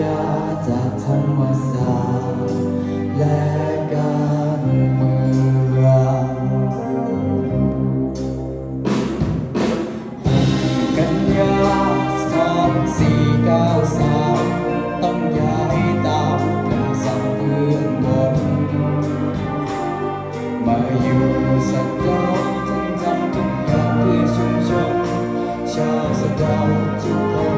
ญาจากธรรมศาสตร์และการเมืองกันยาสองสี่เก้าสามต้องย้ายตามคำสั่งเบื้องบนมาอยู่สักก้อนท่านทำทุกอย่างเพื่อชุมชนชาวสะเดาทุกคน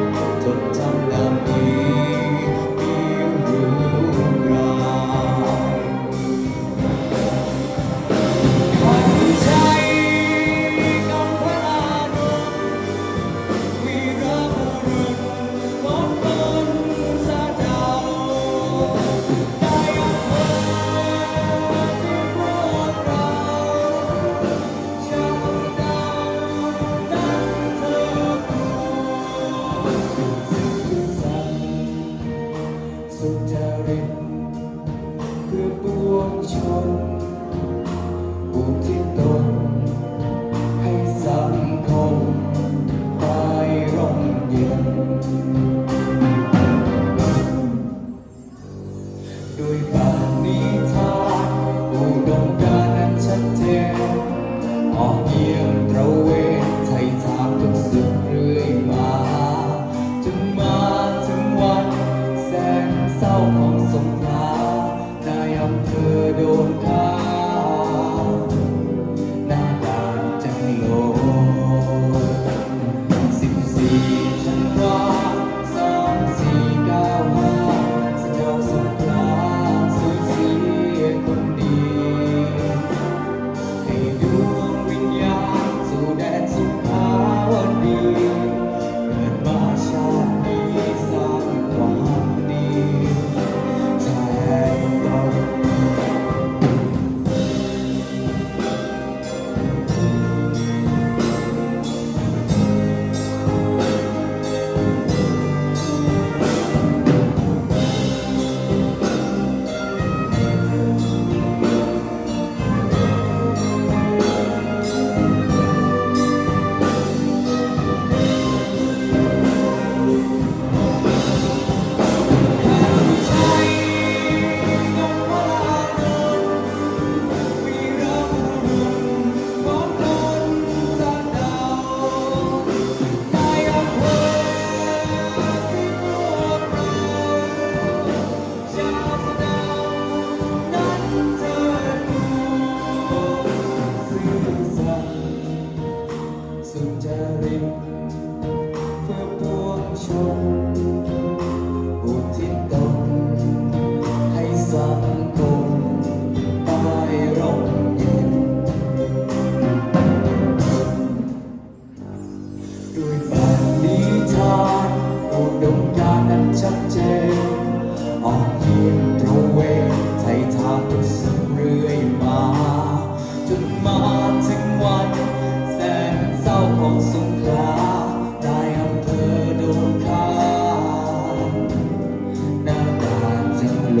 จด สุจริตเพื่อปวงชน ด้วยบาทนิทานอุดมการณ์นั้นชัดเจนออกเยี่ยมตระเวนไทยทางทุกสิ่งเรื่อยมาจนมาถึงวันแสนเศร้าของสงขลาได้อำเภอโดนฆ่าหน้าด่านจังโล